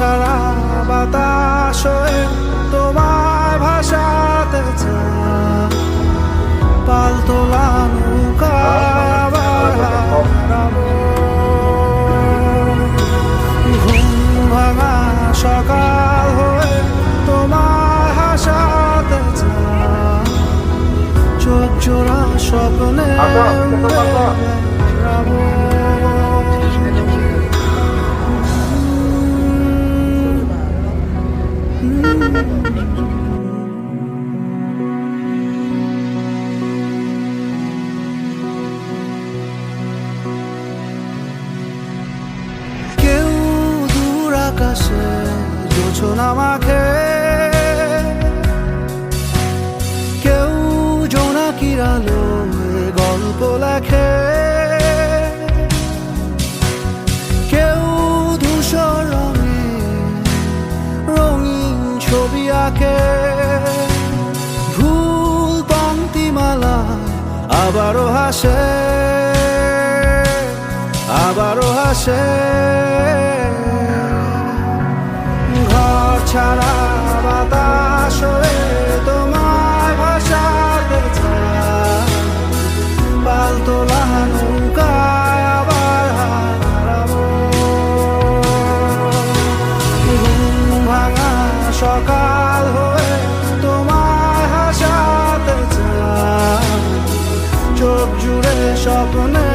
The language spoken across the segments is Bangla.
ছাড়া বাতাস চায়। পালতোলা নৌকায় আবার হারাবো। ঘুম ভাঙা সকাল হয়ে তোমায় হাসাতে চোখ কেউ দূর আকাশে জোছনা মাখে। আবারও হাসে আবারও হাসে। ঘর ছাড়া বাতাস তোমায় নৌকায় আবার সকাল হয়ে স্বপ্নে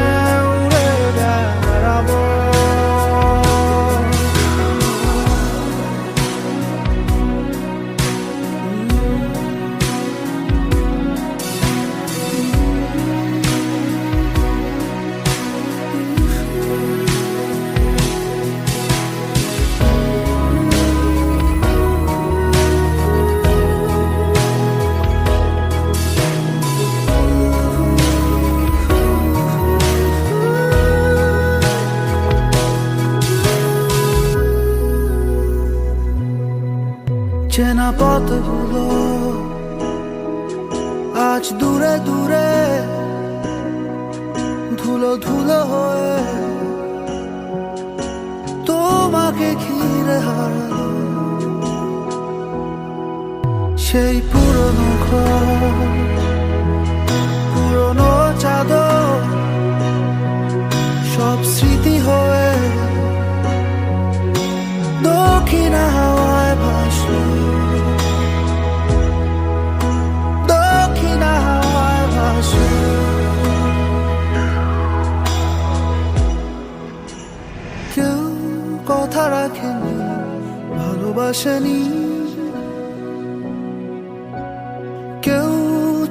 চেনা পথগুলো আজ দূরে দূরে ধুলো ধুলো হয়ে তোমাকে ঘিরে হারালো সেই পুরনো ঘর পুরনো চাদর সব স্মৃতি হয়ে কথা রাখেনি ভালোবাসেনি। কেউ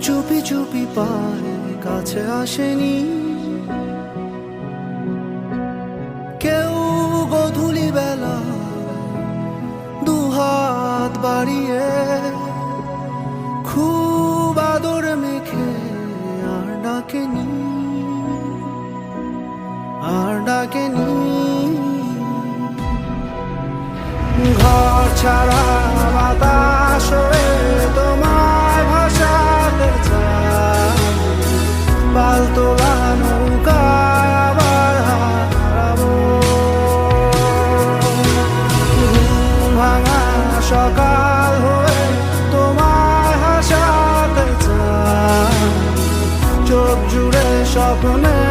চুপি চুপি পায় কাছে আসেনি। কেউ গধুলি বেলা দুহাত বাড়িয়ে খুব সারা বাতাস তোমায় ভাসাতে চাই। পালতোলা নৌকায় আবার হারাবো। ভাঙা সকাল হয়ে তোমায় হাসাতে চাই। চোখ জুড়ে স্বপ্নে